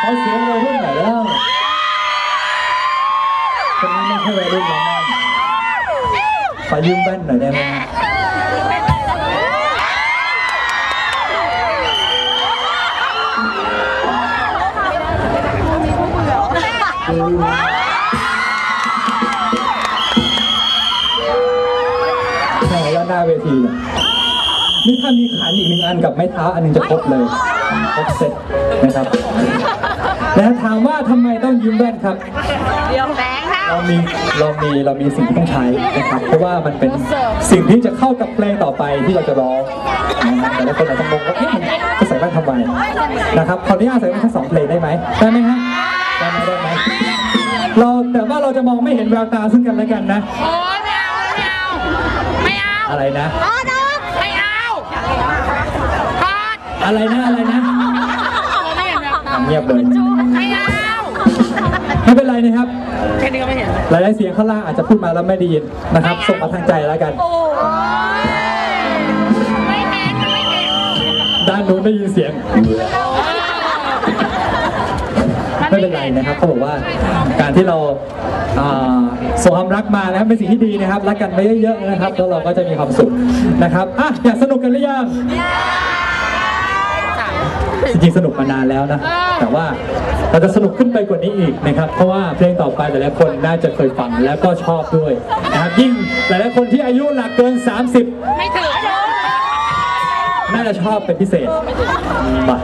เขาเสียงวัยรุ่นไหนแล้วคนนี้ไม่ใช่วัยรุ่นแล้วนะขอยืมแว่นหน่อยได้ไหมใช่แล้วหน้าเวทีเนี่ยนี่ถ้ามีขันอีกหนึ่งอันกับไม้เท้าอันหนึงจะครบเลย ครบเซ็ตนะครับ แล้วถามว่าทำไมต้องยืมแว่นครับเดี๋ยวแสงค่ะเรามีเรามีเรามีสิ่งที่ต้องใช้นะครับเพราะว่ามันเป็นสิ่งที่จะเข้ากับเพลงต่อไปที่เราจะร้องนะครับแต่ละคนอาจจะงงว่าเอ๊ะมันจะใส่แว่นทำไมนะครับขออนุญาตใส่แว่นทั้งสองเพลงได้ไหมได้ไหมฮะได้ไหมได้ไหมเราแต่ว่าเราจะมองไม่เห็นแววตาซึ่งกันและกันนะโอ้ยไม่เอาไม่เอาไม่เอาอะไรนะอ๋อเนาะไม่เอาพอดอะไรนะอะไรนะไม่เห็นแบบอะเงียบเลย ไม่เอาไม่เป็นไรนะครับ แค่นี้ก็ไม่เห็น หลายๆเสียงข้างล่างอาจจะพูดมาแล้วไม่ได้ยินนะครับ ส่งมาทางใจแล้วกัน โอ้ไม่เห็นไม่เห็นด้านนู้นได้ยินเสียง ไม่เป็นไรนะครับเขาบอกว่าการที่เราอ่าส่งความรักมานะครับเป็นสิ่งที่ดีนะครับ รักกันไปเยอะๆนะครับ แล้วเราก็จะมีความสุขนะครับอะอยากสนุกกันหรือยัง จริงๆสนุกมานานแล้วนะ แต่ว่า เราจะสนุกขึ้นไปกว่านี้อีกนะครับ เพราะว่าเพลงต่อไปแต่ละคนน่าจะเคยฟังแล้วก็ชอบด้วยนะครับยิ่งหลายๆคนที่อายุหลักเกิน 30 ไม่ถึงน่าจะชอบเป็นพิเศษมา